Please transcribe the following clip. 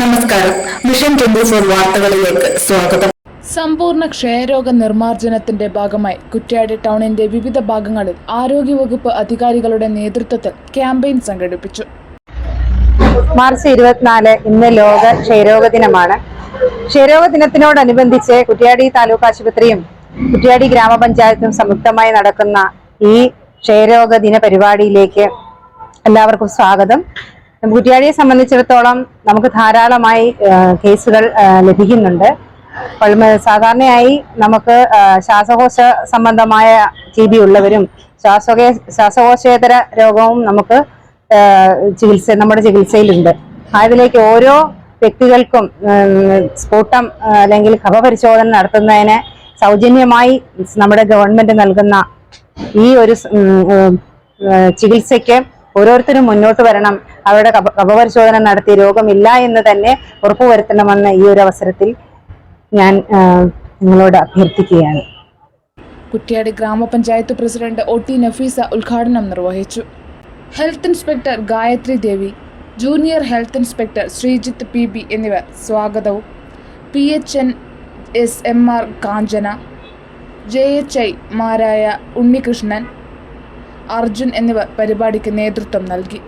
നമസ്കാരം. Mission twenty four വാർത്തകളിലേക്ക് സ്വാഗതം. സമ്പൂർണ ക്ഷയരോഗ നിർമ്മാർജനത്തിന്റെ ഭാഗമായി കുറ്റ്യാടി ടൗണിന്റെ വിവിധ ഭാഗങ്ങളിൽ ആരോഗ്യവകുപ്പ് അധികാരികളുടെ നേതൃത്വത്തിൽ ക്യാമ്പയിൻ സംഘടിപ്പിച്ചു. മാർച്ച് ഇരുപത്തിനാല് ഇന്ന് ലോക ക്ഷയരോഗ ദിനമാണ്. ക്ഷയരോഗ ദിനത്തിനോടനുബന്ധിച്ച് കുറ്റ്യാടി താലൂക്ക് ആശുപത്രിയും കുറ്റ്യാടി ഗ്രാമപഞ്ചായത്തും സംയുക്തമായി നടക്കുന്ന ഈ ക്ഷയരോഗ ദിന പരിപാടിയിലേക്ക് എല്ലാവർക്കും സ്വാഗതം. കുറ്റ്യാടിയെ സംബന്ധിച്ചിടത്തോളം നമുക്ക് ധാരാളമായി കേസുകൾ ലഭിക്കുന്നുണ്ട്. സാധാരണയായി നമുക്ക് ശ്വാസകോശ സംബന്ധമായ ടി ബി ഉള്ളവരും ശ്വാസകോ ശ്വാസകോശേതര രോഗവും നമുക്ക് ചികിത്സ നമ്മുടെ ചികിത്സയിലുണ്ട്. അതിലേക്ക് ഓരോ വ്യക്തികൾക്കും സ്ഫൂട്ടം അല്ലെങ്കിൽ കഫപരിശോധന നടത്തുന്നതിന് സൗജന്യമായി നമ്മുടെ ഗവൺമെന്റ് നൽകുന്ന ഈ ഒരു ചികിത്സയ്ക്ക് ഓരോരുത്തരും മുന്നോട്ട് വരണം. അവരുടെ കപപരിശോധന നടത്തി രോഗമില്ല എന്ന് തന്നെ ഉറപ്പുവരുത്തണമെന്ന് ഈ ഒരു അവസരത്തിൽ ഞാൻ നിങ്ങളോട് അഭ്യർത്ഥിക്കുകയാണ്. കുറ്റ്യാടി ഗ്രാമപഞ്ചായത്ത് പ്രസിഡന്റ് ഒ ടി നഫീസ ഉദ്ഘാടനം നിർവഹിച്ചു. Health inspector Gayathri Devi junior health inspector Sreejith P B എന്നിവർ സ്വാഗതവും. P H N S M R Kanchana J H I മാരായ ഉണ്ണികൃഷ്ണൻ അർജുൻ എന്നിവർ പരിപാടിക്ക് നേതൃത്വം നൽകി.